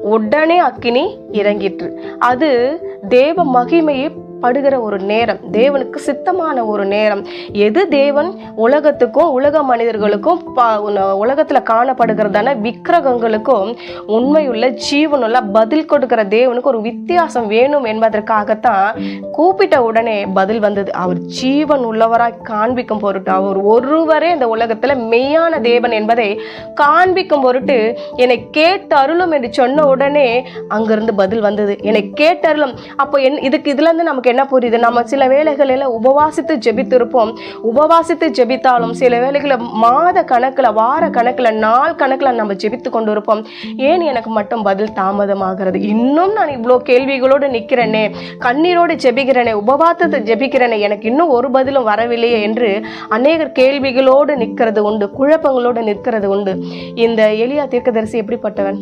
உடனே அக்கினி இறங்கிற்று. அது தேவ மகிமையை படுகிற ஒரு நேரம் தேவனுக்கு சித்தமான ஒரு நேரம். எது தேவன்? உலகத்துக்கும் உலக மனிதர்களுக்கும் உலகத்தில் காணப்படுகிறதான விக்கிரகங்களுக்கும் உண்மையுள்ள ஜீவனுள்ள பதில் கொடுக்கிற தேவனுக்கு ஒரு வித்தியாசம் வேணும் என்பதற்காகத்தான் கூப்பிட்ட உடனே பதில் வந்தது. அவர் ஜீவன் உள்ளவராய் காண்பிக்கும் பொருட்டு அவர் ஒருவரே இந்த உலகத்தில் மெய்யான தேவன் என்பதை காண்பிக்கும் பொருட்டு என்னை கேட்டருளும் என்று சொன்ன உடனே அங்கிருந்து பதில் வந்தது. என்னை கேட்டருளும். அப்போ என் இதுக்கு இதுலேருந்து நமக்கு நமக்கு என்ன புரியுது? நம்ம சில வேளைகளில் உபவாசித்து ஜெபித்திருப்போம். உபவாசித்து ஜெபித்தாலும் சில வேளைகளில் மாத கணக்கில் வார கணக்கில் நாள் கணக்கில் நம்ம ஜெபித்து கொண்டு இருப்போம் ஏன் எனக்கு மட்டும் பதில் தாமதமாகிறது? இன்னும் நான் இவ்வளோ கேள்விகளோடு நிற்கிறேனே கண்ணீரோடு ஜெபிக்கிறேனே. உபவாசத்தை ஜெபிக்கிறேனே. எனக்கு இன்னும் ஒரு பதிலும் வரவில்லையே என்று அநேகர் கேள்விகளோடு நிற்கிறது உண்டு குழப்பங்களோடு நிற்கிறது உண்டு. இந்த எளியா தீர்க்கதரிசி எப்படிப்பட்டவன்?